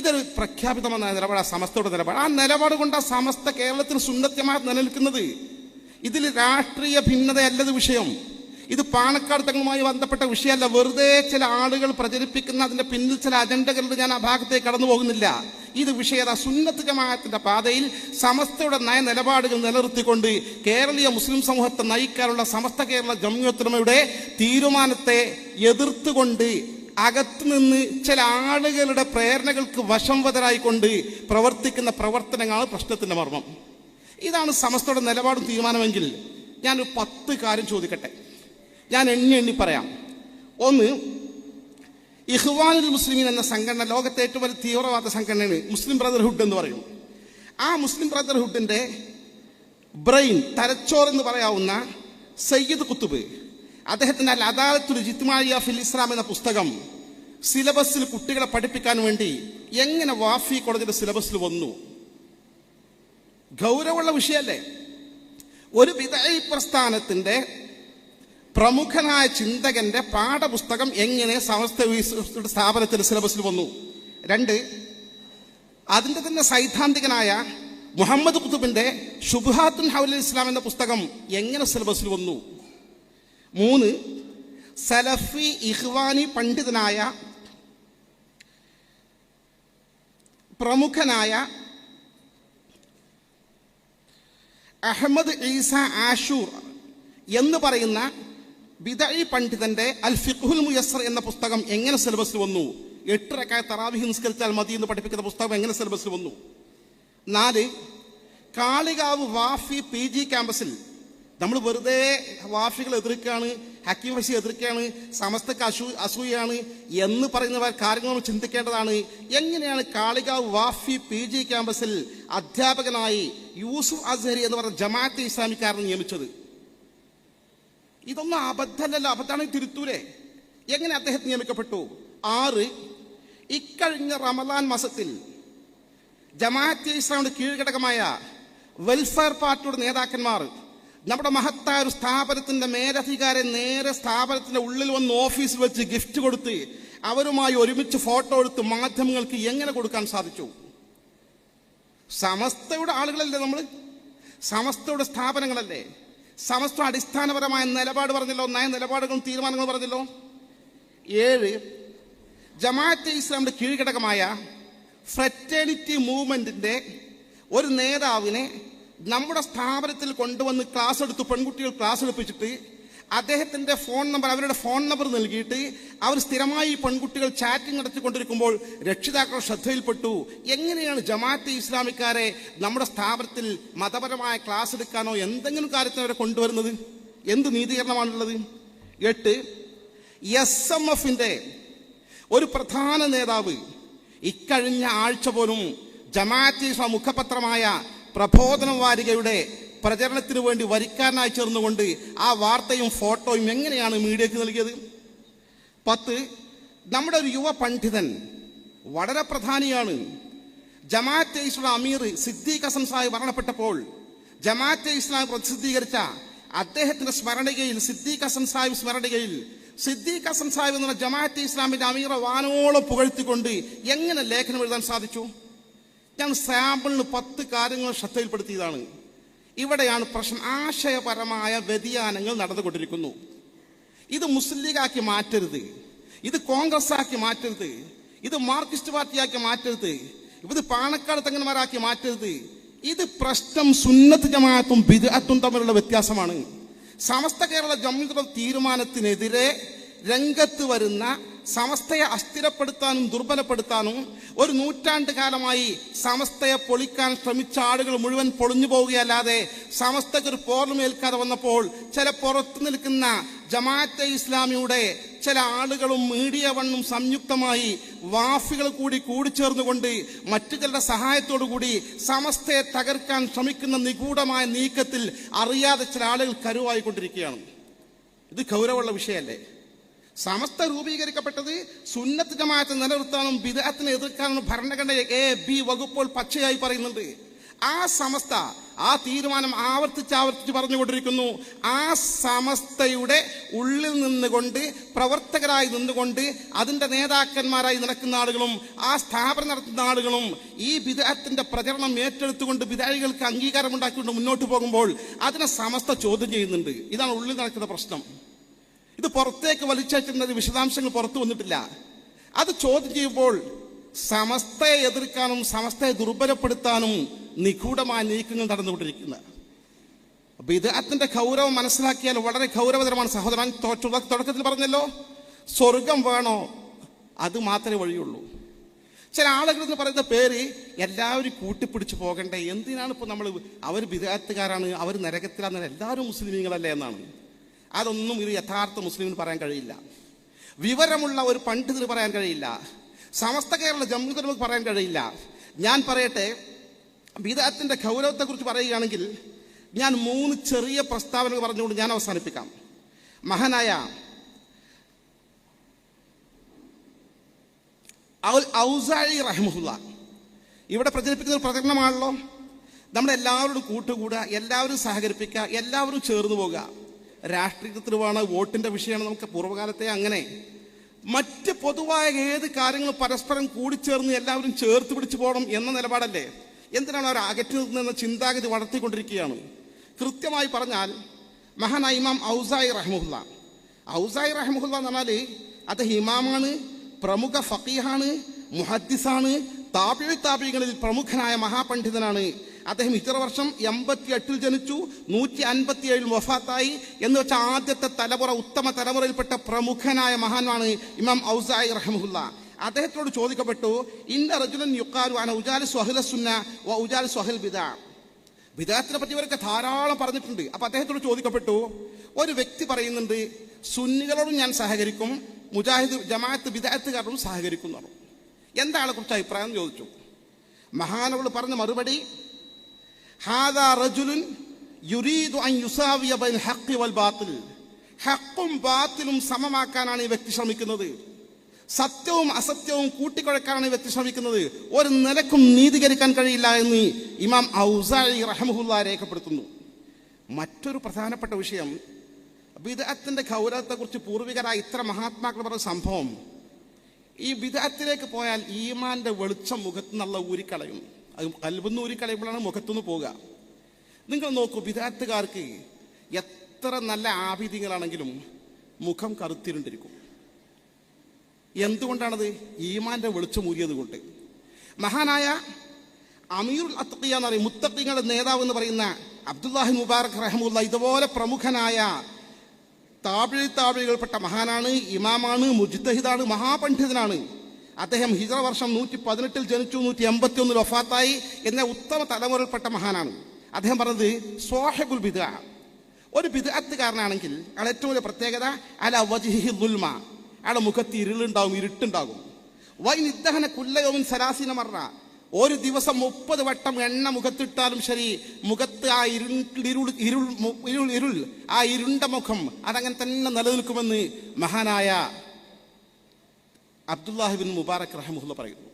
ഇതൊരു പ്രഖ്യാപിതമായ നിലപാടാണ് സമസ്തയുടെ നിലപാട്. ആ നിലപാട് കൊണ്ട് ആ സമസ്ത കേരളത്തിൽ സുന്നത്യമായി നിലനിൽക്കുന്നത് ഇതിൽ രാഷ്ട്രീയ ഭിന്നതയല്ലത് വിഷയം. ഇത് പാണക്കാട് തങ്ങളുമായി ബന്ധപ്പെട്ട വിഷയമല്ല. വെറുതെ ചില ആളുകൾ പ്രചരിപ്പിക്കുന്ന അതിന്റെ പിന്നിൽ ചില അജണ്ടകളിൽ ഞാൻ ആ ഭാഗത്തേക്ക് കടന്നു പോകുന്നില്ല. ഇത് വിഷയത സുന്നത്ത് ജമാഅത്തിന്റെ പാതയിൽ സമസ്തയുടെ നയ നിലപാടുകൾ നിലനിർത്തിക്കൊണ്ട് കേരളീയ മുസ്ലിം സമൂഹത്തെ നയിക്കാനുള്ള സമസ്ത കേരള ജമ്മിയത്തുലമയുടെ തീരുമാനത്തെ എതിർത്തുകൊണ്ട് അകത്തുനിന്ന് ചില ആളുകളുടെ പ്രേരണകൾക്ക് വശംവതരായിക്കൊണ്ട് പ്രവർത്തിക്കുന്ന പ്രവർത്തനങ്ങളാണ് പ്രശ്നത്തിന്റെ മർമ്മം. ഇതാണ് സമസ്തയുടെ നിലപാടും തീരുമാനമെങ്കിൽ ഞാനൊരു പത്ത് കാര്യം ചോദിക്കട്ടെ. ഞാൻ എണ്ണി എണ്ണി പറയാം. ഒന്ന് ഇഹ്വാനുൽ മുസ്ലിമീൻ എന്ന സംഘടന ലോകത്തെ ഏറ്റവും വലിയ തീവ്രവാദ സംഘടനയാണ് മുസ്ലിം ബ്രദർഹുഡ് എന്ന് പറയും ആ മുസ്ലിം ബ്രദർഹുഡിന്റെ ബ്രെയിൻ തലച്ചോർ എന്ന് പറയാവുന്ന സയ്യിദ് കുത്തുബ് അദ്ദേഹത്തിന്റെ അൽ അദാലത്തുൽ ജിത്മാലിയ ഫിൽ ഇസ്ലാം എന്ന പുസ്തകം സിലബസിൽ കുട്ടികളെ പഠിപ്പിക്കാൻ വേണ്ടി എങ്ങനെ വാഫി കോളേജിന്റെ സിലബസിൽ വന്നു? ഗൗരവമുള്ള വിഷയമല്ലേ? ഒരു വിദൈ പ്രസ്ഥാനത്തിന്റെ പ്രമുഖനായ ചിന്തകന്റെ പാഠപുസ്തകം എങ്ങനെ സമസ്ത സ്ഥാപനത്തിന്റെ സിലബസിൽ വന്നു? രണ്ട് അതിന്റെ തന്നെ സൈദ്ധാന്തികനായ മുഹമ്മദ് കുത്തുബിന്റെ ഷുബുഹാത്തുൻ ഹൗലി ഇസ്ലാം എന്ന പുസ്തകം എങ്ങനെ സിലബസിൽ വന്നു? മൂന്ന് സലഫി ഇഹ്വാനി പണ്ഡിതനായ പ്രമുഖനായ അഹമ്മദ് ഈസ ആഷൂർ എന്ന് പറയുന്ന ബിദഈ പണ്ഡിതന്റെ അൽ ഫിഖുൽ മുയസ്സർ എന്ന പുസ്തകം എങ്ങനെ സിലബസിൽ വന്നു? എട്ടരക്കായ തറാവിഹി നിസ്കരിച്ചാൽ മതി എന്ന് പഠിപ്പിക്കുന്ന പുസ്തകം എങ്ങനെ സിലബസിൽ വന്നു? നാല് കാളികാവ് വാഫി പി ജി ക്യാമ്പസിൽ നമ്മൾ വെറുതെ വാഫികൾ എതിർക്കുകയാണ് ഹക്കീം വശി എതിർക്കുകയാണ് സമസ്തക്ക് അസൂ അസൂയാണ് എന്ന് പറയുന്നവർ കാര്യങ്ങൾ നമ്മൾ ചിന്തിക്കേണ്ടതാണ്. എങ്ങനെയാണ് കാളികാവ് വാഫി പി ജി ക്യാമ്പസിൽ അധ്യാപകനായി യൂസുഫ് അസ്ഹരി എന്ന് പറഞ്ഞ ജമാഅത്തെ ഇസ്ലാമിക്കാരനെ നിയമിച്ചത്? ഇതൊന്നും അബദ്ധമല്ലല്ലോ. അബദ്ധമാണ് തിരുത്തൂരെ. എങ്ങനെ അദ്ദേഹം നിയമിക്കപ്പെട്ടു? ആറ് ഇക്കഴിഞ്ഞ റമദാൻ മാസത്തിൽ ജമാഅത്തെ ഇസ്ലാമിയുടെ കീഴ്ഘടകമായ വെൽഫെയർ പാർട്ടിയുടെ നേതാക്കന്മാർ നമ്മുടെ മഹത്തായ ഒരു സ്ഥാപനത്തിന്റെ മേലധികാരെ നേരെ സ്ഥാപനത്തിന്റെ ഉള്ളിൽ വന്ന് ഓഫീസിൽ വെച്ച് ഗിഫ്റ്റ് കൊടുത്ത് അവരുമായി ഒരുമിച്ച് ഫോട്ടോ എടുത്ത് മാധ്യമങ്ങൾക്ക് എങ്ങനെ കൊടുക്കാൻ സാധിച്ചു? സമസ്തയുടെ ആളുകളല്ലേ നമ്മൾ സമസ്തയുടെ സ്ഥാപനങ്ങളല്ലേ? സമസ്ത അടിസ്ഥാനപരമായ നിലപാട് പറഞ്ഞല്ലോ നയ നിലപാടുകളും തീരുമാനങ്ങളും പറഞ്ഞല്ലോ. ഏഴ് ജമാഅത്തെ ഇസ്ലാമിന്റെ കീഴ്ഘടകമായ ഫ്രറ്റേണിറ്റി മൂവ്മെന്റിന്റെ ഒരു നേതാവിനെ നമ്മുടെ സ്ഥാപനത്തിൽ കൊണ്ടുവന്ന് ക്ലാസ് എടുത്തു പെൺകുട്ടികൾ ക്ലാസ് എടുപ്പിച്ചിട്ട് അദ്ദേഹത്തിന്റെ ഫോൺ നമ്പർ അവരുടെ ഫോൺ നമ്പർ നൽകിയിട്ട് അവർ സ്ഥിരമായി പെൺകുട്ടികൾ ചാറ്റിംഗ് നടത്തിക്കൊണ്ടിരിക്കുമ്പോൾ രക്ഷിതാക്കൾ ശ്രദ്ധയിൽപ്പെട്ടു. എങ്ങനെയാണ് ജമാഅത്തെ ഇസ്ലാമിക്കാരെ നമ്മുടെ സ്ഥാപനത്തിൽ മതപരമായ ക്ലാസ് എടുക്കാനോ എന്തെങ്കിലും കാര്യത്തിന് അവരെ കൊണ്ടുവരുന്നത്? എന്ത് നീതീകരണമാണുള്ളത്? എട്ട് എസ് എം എഫിന്റെ ഒരു പ്രധാന നേതാവ് ഇക്കഴിഞ്ഞ ആഴ്ച പോലും ജമാഅത്തെ ഇസ്ലാം മുഖപത്രമായ പ്രബോധന വാരികയുടെ പ്രചരണത്തിന് വേണ്ടി വരിക്കാരനായി ചേർന്നുകൊണ്ട് ആ വാർത്തയും ഫോട്ടോയും എങ്ങനെയാണ് മീഡിയക്ക് നൽകിയത്? പത്ത് നമ്മുടെ ഒരു യുവ പണ്ഡിതൻ വളരെ പ്രധാനിയാണ്. ജമാഅത്തെ ഇസ്ലാം അമീർ സിദ്ദീഖ് ഹസൻ സാഹിബ് മരണപ്പെട്ടപ്പോൾ ജമാഅത്തെ ഇസ്ലാം പ്രസിദ്ധീകരിച്ച അദ്ദേഹത്തിന്റെ സ്മരണികയിൽ സിദ്ദീഖ് ഹസൻ സാഹിബ് സ്മരണികയിൽ സിദ്ദീഖ് ഹസൻ സാഹിബ് എന്ന ജമാഅത്തെ ഇസ്ലാമിന്റെ അമീറെ വാനോളം പുകഴ്ത്തിക്കൊണ്ട് എങ്ങനെ ലേഖനം എഴുതാൻ സാധിച്ചു? ഞാൻ സാമ്പിളിന് പത്ത് കാര്യങ്ങൾ ശ്രദ്ധയിൽപ്പെടുത്തിയതാണ്. ഇവിടെയാണ് പ്രശ്നം. ആശയപരമായ വ്യതിയാനങ്ങൾ നടന്നുകൊണ്ടിരിക്കുന്നു. ഇത് മുസ്ലിം ലീഗാക്കി മാറ്റരുത്. ഇത് കോൺഗ്രസ് ആക്കി മാറ്റരുത്. ഇത് മാർക്സിസ്റ്റ് പാർട്ടിയാക്കി മാറ്റരുത്. ഇത് പാണക്കാട് തങ്ങന്മാരാക്കി മാറ്റരുത്. ഇത് പ്രശ്നം സുന്നത്ത് ജമാഅത്തും ബിദഅത്തും തമ്മിലുള്ള വ്യത്യാസമാണ്. സമസ്ത കേരള ജമ്മിയുടെ തീരുമാനത്തിനെതിരെ രംഗത്ത് വരുന്ന സമസ്തയെ അസ്ഥിരപ്പെടുത്താനും ദുർബലപ്പെടുത്താനും ഒരു നൂറ്റാണ്ട് കാലമായി സമസ്തയെ പൊളിക്കാൻ ശ്രമിച്ച ആളുകൾ മുഴുവൻ പൊളിഞ്ഞു പോവുകയല്ലാതെ സമസ്തയ്ക്ക് ഒരു പോർമേൽക്കാതെ വന്നപ്പോൾ ചില പുറത്തു നിൽക്കുന്ന ജമാഅത്തെ ഇസ്ലാമിയുടെ ചില ആളുകളും മീഡിയ വണ്ണും സംയുക്തമായി വാഫികൾ കൂടി കൂടിച്ചേർന്നുകൊണ്ട് ചിലരുടെ സഹായത്തോടു കൂടി സമസ്തയെ തകർക്കാൻ ശ്രമിക്കുന്ന നിഗൂഢമായ നീക്കത്തിൽ അറിയാതെ ചില ആളുകൾ കരുവായിക്കൊണ്ടിരിക്കുകയാണ്. ഇത് ഗൗരവമുള്ള വിഷയമല്ലേ? സമസ്ത രൂപീകരിക്കപ്പെട്ടത് സുന്നത്ത് ജമാഅത്തെ നിലനിർത്താനും ബിദഅത്തിനെ എതിർക്കാനും ഭരണഘടന എ ബി വകുപ്പുകൾ പച്ചയായി പറയുന്നുണ്ട്. ആ സമസ്ത ആ തീരുമാനം ആവർത്തിച്ച് ആവർത്തിച്ച് പറഞ്ഞുകൊണ്ടിരിക്കുന്നു. ആ സമസ്തയുടെ ഉള്ളിൽ നിന്നുകൊണ്ട് പ്രവർത്തകരായി നിന്നുകൊണ്ട് അതിന്റെ നേതാക്കന്മാരായി നടക്കുന്ന ആളുകളും ആ സ്ഥാപനം നടത്തുന്ന ആളുകളും ഈ വിദഗ്ധത്തിന്റെ പ്രചരണം ഏറ്റെടുത്തുകൊണ്ട് വിധായികൾക്ക് അംഗീകാരം ഉണ്ടാക്കിക്കൊണ്ട് മുന്നോട്ട് പോകുമ്പോൾ അതിനെ സമസ്ത ചോദ്യം ചെയ്യുന്നുണ്ട്. ഇതാണ് ഉള്ളിൽ നടക്കുന്ന പ്രശ്നം. ഇത് പുറത്തേക്ക് വലിച്ചേറ്റുന്നത് വിശദാംശങ്ങൾ പുറത്തു വന്നിട്ടില്ല. അത് ചോദ്യം ചെയ്യുമ്പോൾ സമസ്തയെ എതിർക്കാനും സമസ്തയെ ദുർബലപ്പെടുത്താനും നിഗൂഢമായ നീക്കങ്ങൾ നടന്നുകൊണ്ടിരിക്കുന്നത് അപ്പൊ ഇത് അതിന്റെ ഗൗരവം മനസ്സിലാക്കിയാൽ വളരെ ഗൗരവതരമാണ് സഹോദരൻ. തുടക്കത്തിൽ പറഞ്ഞല്ലോ സ്വർഗം വേണോ? അത് മാത്രമേ വഴിയുള്ളൂ. ചില ആളുകൾ എന്ന് പറയുന്ന പേര് എല്ലാവരും കൂട്ടിപ്പിടിച്ച് പോകണ്ടേ? എന്തിനാണ് ഇപ്പോൾ നമ്മൾ അവർ വിദേഹത്തുകാരാണ് അവർ നരകത്തിലാണ് എല്ലാവരും മുസ്ലിമീങ്ങളല്ലേ എന്നാണ്. അതൊന്നും ഒരു യഥാർത്ഥ മുസ്ലിമിന് പറയാൻ കഴിയില്ല. വിവരമുള്ള ഒരു പണ്ഡിതന് പറയാൻ കഴിയില്ല. സമസ്ത കേരള ജമ്മുക്ക് നമുക്ക് പറയാൻ കഴിയില്ല. ഞാൻ പറയട്ടെ ബിദാത്തിന്റെ ഗൗരവത്തെക്കുറിച്ച് പറയുകയാണെങ്കിൽ ഞാൻ മൂന്ന് ചെറിയ പ്രസ്താവനകൾ പറഞ്ഞുകൊണ്ട് ഞാൻ അവസാനിപ്പിക്കാം. മഹാനായ ഔൽ ഔസായി റഹ്മുല്ല ഇവിടെ പ്രചരിപ്പിക്കുന്ന ഒരു പ്രചരണമാണല്ലോ നമ്മളെല്ലാവരോടും കൂട്ടുകൂടുക എല്ലാവരും സഹകരിപ്പിക്കുക എല്ലാവരും ചേർന്ന് പോകുക രാഷ്ട്രീയത്തിൽ വോട്ടിന്റെ വിഷയമാണ് നമുക്ക് പൂർവകാലത്തെ അങ്ങനെ. മറ്റ് പൊതുവായ ഏത് കാര്യങ്ങളും പരസ്പരം കൂടിച്ചേർന്ന് എല്ലാവരും ചേർത്ത് പിടിച്ചു പോകണം എന്ന നിലപാടല്ലേ? എന്തിനാണ് അവർ അകറ്റി നിന്ന ചിന്താഗതി വളർത്തിക്കൊണ്ടിരിക്കുകയാണ്? കൃത്യമായി പറഞ്ഞാൽ മഹാനായ ഇമാം ഔസായി റഹ്മുല്ല. ഔസായി റഹ്മുല്ല എന്ന് പറഞ്ഞാൽ അദ്ദേഹം ഇമാമാണ് പ്രമുഖ ഫക്കീഹാണ് മുഹദ്ദിസാണ് താപിഴി താപികളിൽ പ്രമുഖനായ മഹാപണ്ഡിതനാണ്. അദ്ദേഹം ഇത്ര വർഷം എൺപത്തി എട്ടിൽ ജനിച്ചു നൂറ്റി അൻപത്തി ഏഴിൽ വഫാത്തായി എന്ന് വെച്ചാൽ ആദ്യത്തെ തലമുറ ഉത്തമ തലമുറയിൽപ്പെട്ട പ്രമുഖനായ മഹാനാണ് ഇമാം ഔസായി റഹമുല്ല അദ്ദേഹത്തോട് ചോദിക്കപ്പെട്ടു ഇന്ന റജുലൻ യുക്കാരു ആണ് ഉജാൽ സ്വഹല സുന്ന വ ഉജാൽ സ്വഹൽ ബിദ? വിദേഹത്തിനെ പറ്റി ഇവരൊക്കെ ധാരാളം പറഞ്ഞിട്ടുണ്ട്. അപ്പൊ അദ്ദേഹത്തോട് ചോദിക്കപ്പെട്ടു ഒരു വ്യക്തി പറയുന്നുണ്ട് സുന്നികളോടും ഞാൻ സഹകരിക്കും മുജാഹിദ് ജമാഅത്ത് വിദേഹത്തുകാരോടും സഹകരിക്കും എന്താണ് കുറിച്ച് അഭിപ്രായം ചോദിച്ചു. മഹാനവൾ പറഞ്ഞ മറുപടി ഹാദാ റജുലുൻ യുരീദു അൻ യുസാവിയ ബൈൻ ഹഖി വൽ ബാത്തിൽ. ഹക്കും ബാത്തിലും സമമാക്കാനാണ് ഈ വ്യക്തി ശ്രമിക്കുന്നത്. സത്യവും അസത്യവും കൂട്ടിക്കുഴക്കാനാണ് ഈ വ്യക്തി ശ്രമിക്കുന്നത്. ഒരു നിലക്കും നീതീകരിക്കാൻ കഴിയില്ല എന്ന് ഇമാം ഔസായി റഹമുല്ല രേഖപ്പെടുത്തുന്നു. മറ്റൊരു പ്രധാനപ്പെട്ട വിഷയം വിദഗ്ധത്തിന്റെ ഗൗരവത്തെക്കുറിച്ച് പൂർവികരായ ഇത്ര മഹാത്മാക്കൾ പറഞ്ഞ സംഭവം ഈ വിദഗ്ധത്തിലേക്ക് പോയാൽ ഈമാന്റെ വെളിച്ചം മുഖത്ത് നിന്നുള്ള ഊരിക്കളയും. അത് കൽബുന്ന് ഊരിക്കളയുമ്പോഴാണ് മുഖത്തുനിന്ന് പോവുക. നിങ്ങൾ നോക്കൂ വിദാത്തുകാർക്ക് എത്ര നല്ല ആഭിധികളാണെങ്കിലും മുഖം കറുത്തിരുണ്ടിരിക്കും എന്തുകൊണ്ടാണത്? ഈമാന്റെ വെളിച്ചം ഊരിയത് കൊണ്ട്. മഹാനായ അമീറുൽ അത്തഖിയ എന്ന് പറയും മുത്തഖിങ്ങളുടെ നേതാവ് എന്ന് പറയുന്ന അബ്ദുല്ലാഹി മുബാറക് റഹമുല്ല ഇതുപോലെ പ്രമുഖനായ താപിഴി താപിഴികൾപ്പെട്ട മഹാനാണ് ഇമാമാണ് മുജിദ്ദഹിദാണ് മഹാപണ്ഡിതനാണ്. അദ്ദേഹം ഹിജറ വർഷം നൂറ്റി പതിനെട്ടിൽ ജനിച്ചു നൂറ്റി എൺപത്തി ഒന്നിൽ ഒഫാത്തായി എന്ന ഉത്തമ തലമുറയിൽപ്പെട്ട മഹാനാണ്. അദ്ദേഹം പറഞ്ഞത് സോഹബുൽ ബിദ. ഒരു ബിദാത്തുകാരനാണെങ്കിൽ അയാൾ ഏറ്റവും വലിയ പ്രത്യേകത അല വജിഹി ദുൽമ. അയാളുടെ മുഖത്ത് ഇരുളുണ്ടാവും ഇരുട്ടുണ്ടാകും. വൈൻ ഇദ്ദേഹന കുല്ലയോമിൻ സരാസീന മറ. ഒരു ദിവസം മുപ്പത് വട്ടം എണ്ണ മുഖത്തിട്ടാലും ശരി മുഖത്ത് ആ ഇരുൾ ഇരുൾ ഇരുൾ ഇരുൾ ആ ഇരുണ്ട മുഖം അതങ്ങനെ തന്നെ നിലനിൽക്കുമെന്ന് മഹാനായ അബ്ദുല്ലാഹിബിൻ മുബാറക് റഹമുല്ല പറയുന്നു.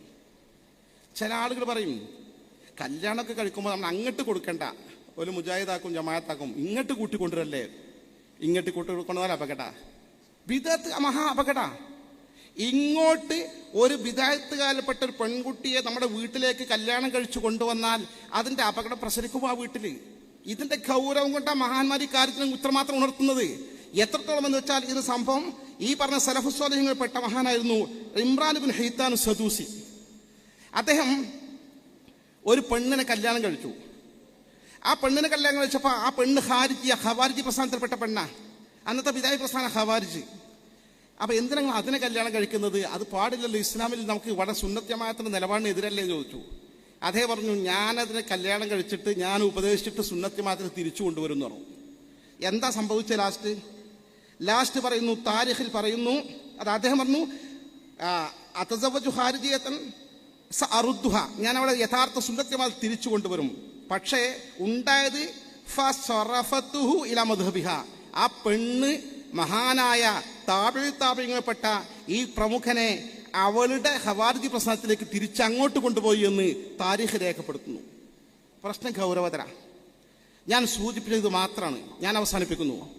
ചില ആളുകൾ പറയും കല്യാണമൊക്കെ കഴിക്കുമ്പോൾ നമ്മൾ അങ്ങോട്ട് കൊടുക്കണ്ട. ഒരു മുജാഹിദാക്കും ജമാഅത്താക്കും ഇങ്ങോട്ട് കൂട്ടിക്കൊണ്ടുവരല്ലേ? ഇങ്ങോട്ട് കൂട്ടി കൊണ്ടുവന്നാൽ അപകട? വിധത്ത് മഹാ അപകട. ഇങ്ങോട്ട് ഒരു വിദായത്തുകാലപ്പെട്ട ഒരു പെൺകുട്ടിയെ നമ്മുടെ വീട്ടിലേക്ക് കല്യാണം കഴിച്ചു കൊണ്ടുവന്നാൽ അതിന്റെ അപകടം പ്രസരിക്കും ആ വീട്ടിൽ ഇതിന്റെ ഗൗരവം കൊണ്ടാണ് മഹാന്മാരി കാര്യത്തിന് ഉത്തരമാത്രം ഉണർത്തുന്നത്. എത്രത്തോളം എന്ന് വെച്ചാൽ ഇത് സംഭവം ഈ പറഞ്ഞ സലഫുസ്വാലിഹങ്ങളിൽപ്പെട്ട മഹാനായിരുന്നു ഇമ്രാൻ ബിൻ ഹൈത്താൻ സദൂസി. അദ്ദേഹം ഒരു പെണ്ണിനെ കല്യാണം കഴിച്ചു. ആ പെണ്ണിനെ കല്യാണം കഴിച്ചപ്പോൾ ആ പെണ്ണ് ഹാരിജി ഹവാരിജി പ്രസ്ഥാനത്തിൽപ്പെട്ട പെണ്ണാ. അന്നത്തെ പിതാവി പ്രസ്ഥാനം ഹവാരിജി അപ്പോൾ എന്തിനാ അതിനെ കല്യാണം കഴിക്കുന്നത്? അത് പാടില്ലല്ലോ ഇസ്ലാമിൽ നമുക്ക് വളരെ സുന്നത്യമായത്തിന്റെ നിലപാടിന് എതിരല്ലേ ചോദിച്ചു. അതേ പറഞ്ഞു ഞാനതിനെ കല്യാണം കഴിച്ചിട്ട് ഞാൻ ഉപദേശിച്ചിട്ട് സുന്നത്യമായത്തിന് തിരിച്ചു കൊണ്ടുവരും എന്ന് പറഞ്ഞു. എന്താ സംഭവിച്ച ലാസ്റ്റ്? ലാസ്റ്റ് പറയുന്നു താരിഖിൽ പറയുന്നു അത് അദ്ദേഹം പറഞ്ഞു അതസവജു ഹാരിജിയത്തൻ സ ഞാൻ അവളെ യഥാർത്ഥ സുന്നത്യമായി തിരിച്ചു കൊണ്ടുവരും. പക്ഷേ ഉണ്ടായത് ഫറഫത്തുഹു ഇല മധുബിഹ ആ പെണ്ണ് മഹാനായ താപിഴ് താപിങ്ങപ്പെട്ട ഈ പ്രമുഖനെ അവളുടെ ഹവാർജി പ്രസ്ഥാനത്തിലേക്ക് തിരിച്ചങ്ങോട്ട് കൊണ്ടുപോയി എന്ന് താരിഖ് രേഖപ്പെടുത്തുന്നു. പ്രശ്നം ഗൗരവതര. ഞാൻ സൂചിപ്പിച്ചത് മാത്രമാണ് ഞാൻ അവസാനിപ്പിക്കുന്നു.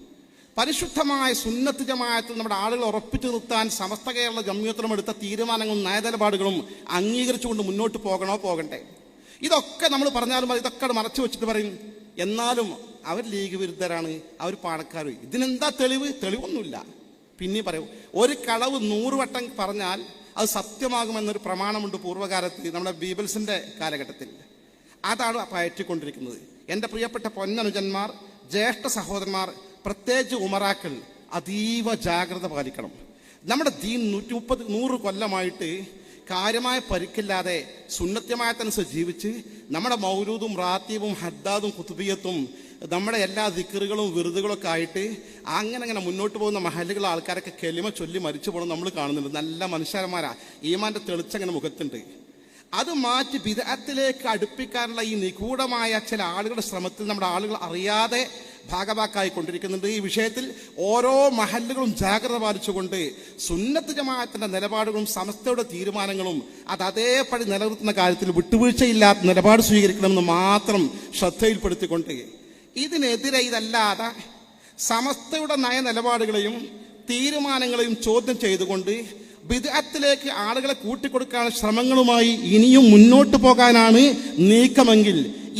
പരിശുദ്ധമായ സുന്നത്ത് ജമായത്തിൽ നമ്മുടെ ആളുകൾ ഉറപ്പിച്ചു നിർത്താൻ സമസ്ത കേരള ജമ്മിയത്തിലും എടുത്ത തീരുമാനങ്ങളും നയനിലപാടുകളും അംഗീകരിച്ചുകൊണ്ട് മുന്നോട്ട് പോകണോ പോകണ്ടേ? ഇതൊക്കെ നമ്മൾ പറഞ്ഞാലും ഇതൊക്കെ മറച്ചു വെച്ചിട്ട് പറയും. എന്നാലും അവർ ലീഗ് വിരുദ്ധരാണ് അവർ പാണക്കാർ ഇതിനെന്താ തെളിവ്? തെളിവൊന്നുമില്ല. പിന്നെ പറയും ഒരു കളവ് നൂറ് വട്ടം പറഞ്ഞാൽ അത് സത്യമാകുമെന്നൊരു പ്രമാണമുണ്ട് പൂർവകാലത്ത് നമ്മുടെ ബീബിൾസിന്റെ കാലഘട്ടത്തിൽ. അതാണ് പയറ്റിക്കൊണ്ടിരിക്കുന്നത്. എന്റെ പ്രിയപ്പെട്ട പൊന്നനുജന്മാർ ജ്യേഷ്ഠ സഹോദരന്മാർ പ്രത്യേകിച്ച് ഉമറാക്കൾ അതീവ ജാഗ്രത പാലിക്കണം. നമ്മുടെ ദീൻ നൂറ്റി മുപ്പത് നൂറ് കൊല്ലമായിട്ട് കാര്യമായ പരിക്കില്ലാതെ തന്നെ ജീവിച്ച് നമ്മുടെ മൗരൂദും റാത്തീവും ഹദ്ദാദും കുത്തുബിയത്തും നമ്മുടെ എല്ലാ ദിക്കറുകളും വിറുതുകളൊക്കെ ആയിട്ട് അങ്ങനെ അങ്ങനെ മുന്നോട്ട് പോകുന്ന മഹലുകളെ ആൾക്കാരൊക്കെ കെലിമ ചൊല്ലി മരിച്ചു പോകണം നമ്മൾ കാണുന്നുണ്ട്. നല്ല മനുഷ്യന്മാരാ. ഈമാന്റെ തെളിച്ചങ്ങനെ മുഖത്തുണ്ട്. അത് മാറ്റി വിദഗ്ധത്തിലേക്ക് അടുപ്പിക്കാനുള്ള ഈ നിഗൂഢമായ ചില ആളുകളുടെ ശ്രമത്തിൽ നമ്മുടെ ആളുകൾ അറിയാതെ ഭാഗവാക്കായി കൊണ്ടിരിക്കുന്നുണ്ട് ഈ വിഷയത്തിൽ ഓരോ മഹല്ലുകളും ജാഗ്രത പാലിച്ചുകൊണ്ട് സുന്നത്ത് ജമാഅത്തിന്റെ നിലപാടുകളും സമസ്തയുടെ തീരുമാനങ്ങളും അത് അതേപടി നിലനിർത്തുന്ന കാര്യത്തിൽ വിട്ടുവീഴ്ചയില്ലാത്ത നിലപാട് സ്വീകരിക്കണമെന്ന് മാത്രം ശ്രദ്ധയിൽപ്പെടുത്തിക്കൊണ്ട് ഇതിനെതിരെ ഇതല്ലാതെ സമസ്തയുടെ നയ നിലപാടുകളെയും തീരുമാനങ്ങളെയും ചോദ്യം ചെയ്തുകൊണ്ട് ബിദഅത്തിലേക്ക് ആളുകളെ കൂട്ടിക്കൊടുക്കാനുള്ള ശ്രമങ്ങളുമായി ഇനിയും മുന്നോട്ട് പോകാനാണ് നീക്കമെങ്കിൽ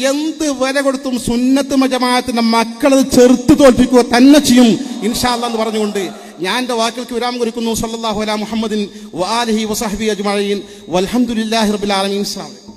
എന്ത് വില കൊടുത്തും സുന്നത്ത് മജമാത്തിന്റെ മക്കളത് ചെറുത്ത് തോൽപ്പിക്കുക തന്നെ ചെയ്യും ഇൻഷാല്ല എന്ന് പറഞ്ഞുകൊണ്ട് ഞാൻ എന്റെ വാക്കുകൾക്ക് വിരാമം കുറിക്കുന്നു സല്ലാഹു അല മുഹമ്മദിൻ വാലിഹി വസഹബി അജ്മീൻ അസ്സലാമു അലൈക്കും.